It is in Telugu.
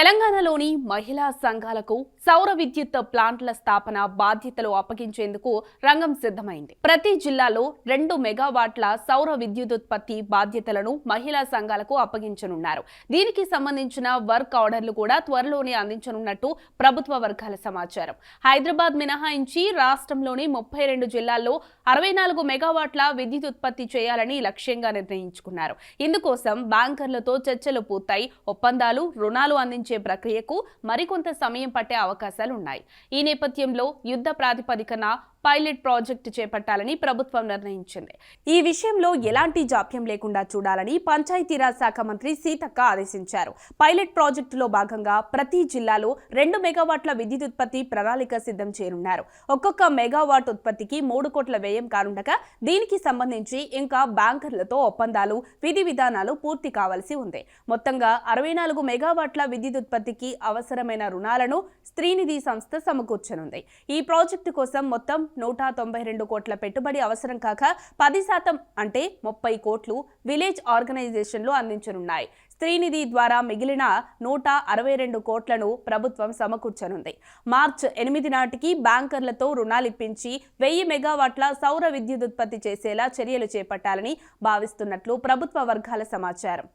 తెలంగాణలోని మహిళా సంఘాలకు సౌర విద్యుత్ ప్లాంట్ల స్థాపన బాధ్యతలు అప్పగించేందుకు రంగం సిద్ధమైంది. ప్రతి జిల్లాలో రెండు మెగావాట్ల సౌర విద్యుదుత్పత్తి బాధ్యతలను మహిళా సంఘాలకు అప్పగించనున్నారు. దీనికి సంబంధించిన వర్క్ ఆర్డర్లు కూడా త్వరలోనే అందించనున్నట్టు ప్రభుత్వ వర్గాల సమాచారం. హైదరాబాద్ మినహాయించి రాష్ట్రంలోని ముప్పై రెండు జిల్లాల్లో అరవై నాలుగు మెగావాట్ల విద్యుత్ ఉత్పత్తి చేయాలని లక్ష్యంగా నిర్ణయించుకున్నారు. ఇందుకోసం బ్యాంకర్లతో చర్చలు పూర్తయి ఒప్పందాలు రుణాలు అందించే ప్రక్రియకు మరికొంత సమయం పట్టే అవకాశాలు ఉన్నాయి ఈ నేపథ్యంలో యుద్ధ ప్రాతిపదికన పైలట్ ప్రాజెక్టు చేపట్టాలని ప్రభుత్వం నిర్ణయించింది. ఈ విషయంలో ఎలాంటి జాప్యం లేకుండా చూడాలని పంచాయతీరాజ్ శాఖ మంత్రి సీతక్క ఆదేశించారు. పైలట్ ప్రాజెక్టులో భాగంగా ప్రతి జిల్లాలో రెండు మెగావాట్ల విద్యుత్ ఉత్పత్తి ప్రణాళిక సిద్ధం చేయనున్నారు. ఒక్కొక్క మెగావాట్ ఉత్పత్తికి మూడు కోట్ల వ్యయం కానుండగా దీనికి సంబంధించి ఇంకా బ్యాంకర్లతో ఒప్పందాలు విధి విధానాలు పూర్తి కావాల్సి ఉంది. మొత్తంగా అరవై నాలుగు మెగావాట్ల విద్యుత్ ఉత్పత్తికి అవసరమైన రుణాలను స్త్రీనిధి సంస్థ సమకూర్చనుంది. ఈ ప్రాజెక్టు కోసం మొత్తం నూట తొంభై రెండు కోట్ల పెట్టుబడి అవసరం కాక పది శాతం అంటే ముప్పై కోట్లు విలేజ్ ఆర్గనైజేషన్లు అందించనున్నాయి. స్త్రీనిధి ద్వారా మిగిలిన నూట అరవై రెండు కోట్లను ప్రభుత్వం సమకూర్చనుంది. మార్చ్ ఎనిమిది నాటికి బ్యాంకర్లతో రుణాలిప్పించి వెయ్యి మెగావాట్ల సౌర విద్యుత్ ఉత్పత్తి చేసేలా చర్యలు చేపట్టాలని భావిస్తున్నట్లు ప్రభుత్వ వర్గాల సమాచారం.